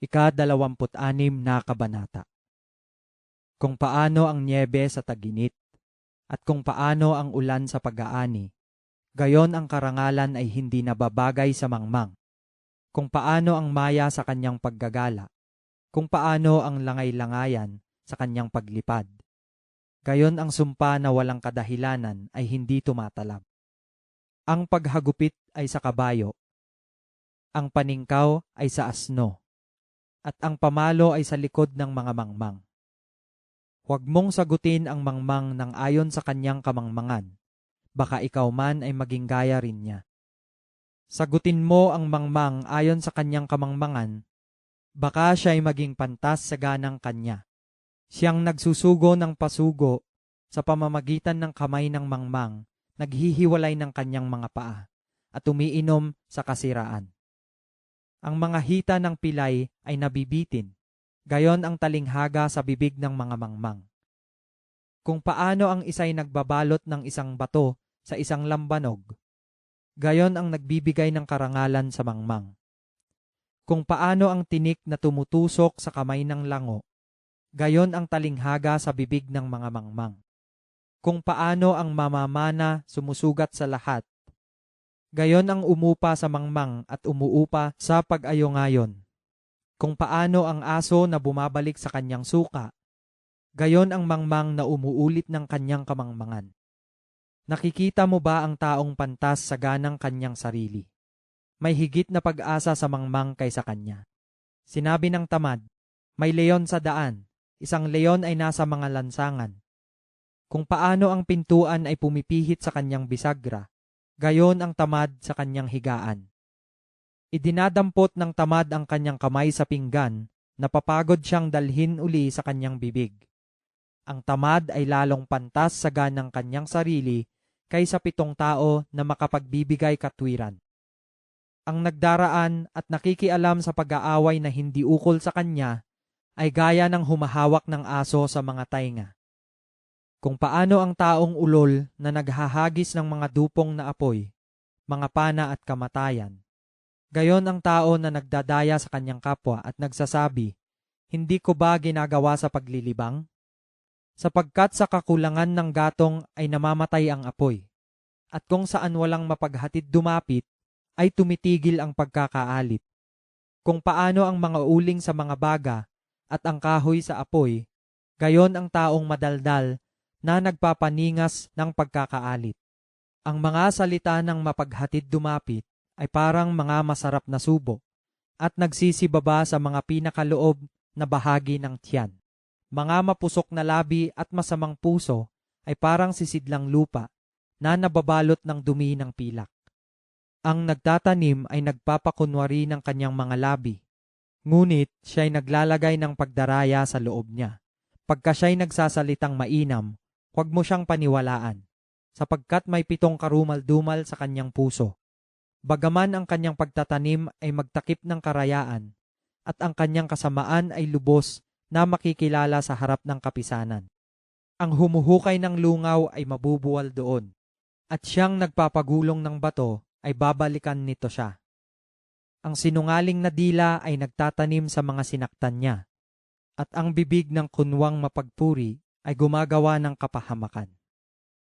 Ika-dalawamput-anim na kabanata. Kung paano ang niebe sa taginit, at kung paano ang ulan sa pag-aani, gayon ang karangalan ay hindi nababagay sa mangmang. Kung paano ang maya sa kanyang paggagala, kung paano ang langay-langayan sa kanyang paglipad. Gayon ang sumpa na walang kadahilanan ay hindi tumatalab. Ang paghagupit ay sa kabayo, ang paningkaw ay sa asno, at ang pamalo ay sa likod ng mga mangmang. Huwag mong sagutin ang mangmang ng ayon sa kanyang kamangmangan, baka ikaw man ay maging gaya rin niya. Sagutin mo ang mangmang ayon sa kanyang kamangmangan, baka siya ay maging pantas sa ganang kanya. Siyang nagsusugo ng pasugo sa pamamagitan ng kamay ng mangmang, naghihiwalay ng kanyang mga paa, at umiinom sa kasiraan. Ang mga hita ng pilay ay nabibitin, gayon ang talinghaga sa bibig ng mga mangmang. Kung paano ang isa'y nagbabalot ng isang bato sa isang lambanog, gayon ang nagbibigay ng karangalan sa mangmang. Kung paano ang tinik na tumutusok sa kamay ng lango, gayon ang talinghaga sa bibig ng mga mangmang. Kung paano ang mamamana sumusugat sa lahat, gayon ang umupa sa mangmang at umuupa sa pag-ayongayon. Kung paano ang aso na bumabalik sa kanyang suka, gayon ang mangmang na umuulit ng kanyang kamangmangan. Nakikita mo ba ang taong pantas sa ganang kanyang sarili? May higit na pag-asa sa mangmang kaysa kanya. Sinabi ng tamad, may leon sa daan, Isang leon ay nasa mga lansangan. Kung paano ang pintuan ay pumipihit sa kanyang bisagra, gayon ang tamad sa kanyang higaan. Idinadampot ng tamad ang kanyang kamay sa pinggan, napapagod siyang dalhin uli sa kanyang bibig. Ang tamad ay lalong pantas sa ganang kanyang sarili kaysa pitong tao na makapagbibigay katwiran. Ang nagdaraan at nakikialam sa pag-aaway na hindi ukol sa kanya ay gaya ng humahawak ng aso sa mga tainga. Kung paano ang taong ulol na naghahagis ng mga dupong na apoy, mga pana at kamatayan. Gayon ang tao na nagdadaya sa kanyang kapwa at nagsasabi, Hindi ko ba ginagawa sa paglilibang? Sapagkat sa kakulangan ng gatong ay namamatay ang apoy, at kung saan walang mapaghatid dumapit, ay tumitigil ang pagkakaalit. Kung paano ang mga uling sa mga baga at ang kahoy sa apoy, gayon ang taong madaldal na nagpapaningas ng pagkakaalit. Ang mga salita ng mapaghatid dumapit ay parang mga masarap na subo at nagsisibaba sa mga pinakaloob na bahagi ng tiyan. Mga mapusok na labi at masamang puso ay parang sisidlang lupa na nababalot ng dumi ng pilak. Ang nagtatanim ay nagpapakunwari ng kanyang mga labi Ngunit siya'y naglalagay ng pagdaraya sa loob niya. Pagka siya'y nagsasalitang mainam, huwag mo siyang paniwalaan, sapagkat may pitong karumal-dumal sa kanyang puso. Bagaman ang kanyang pagtatanim ay magtakip ng karayaan, at ang kanyang kasamaan ay lubos na makikilala sa harap ng kapisanan. Ang humuhukay ng lungaw ay mabubuwal doon, at siyang nagpapagulong ng bato ay babalikan nito siya. Ang sinungaling na dila ay nagtatanim sa mga sinaktan niya, at ang bibig ng kunwang mapagpuri ay gumagawa ng kapahamakan.